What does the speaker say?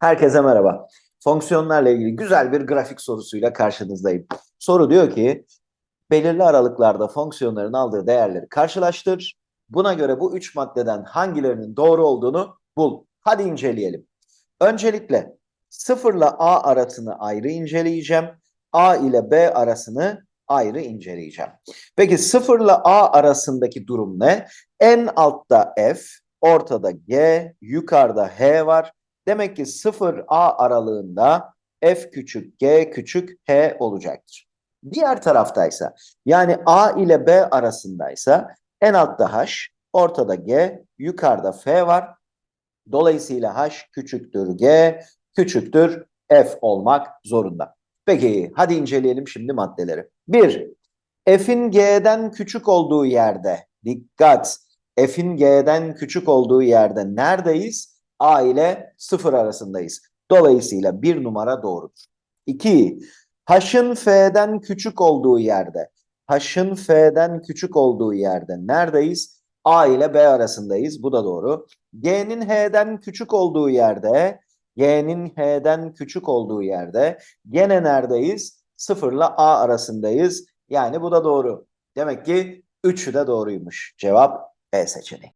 Herkese merhaba. Fonksiyonlarla ilgili güzel bir grafik sorusuyla karşınızdayım. Soru diyor ki, belirli aralıklarda fonksiyonların aldığı değerleri karşılaştır. Buna göre bu üç maddeden hangilerinin doğru olduğunu bul. Hadi inceleyelim. Öncelikle 0 ile A arasını ayrı inceleyeceğim. A ile B arasını ayrı inceleyeceğim. Peki 0 ile A arasındaki durum ne? En altta F, ortada G, yukarıda H var. Demek ki 0A aralığında F küçük, G küçük, H olacaktır. Diğer taraftaysa yani A ile B arasındaysa en altta H, ortada G, yukarıda F var. Dolayısıyla H küçüktür G, küçüktür F olmak zorunda. Peki hadi inceleyelim şimdi maddeleri. 1. F'in G'den küçük olduğu yerde dikkat. F'in G'den küçük olduğu yerde neredeyiz? A ile 0 arasındayız. Dolayısıyla bir numara doğrudur. 2. H'ın F'den küçük olduğu yerde. H'ın F'den küçük olduğu yerde neredeyiz? A ile B arasındayız. Bu da doğru. G'nin H'den küçük olduğu yerde, G'nin H'den küçük olduğu yerde gene neredeyiz? 0 ile A arasındayız. Yani bu da doğru. Demek ki üçü de doğruymuş. Cevap B seçeneği.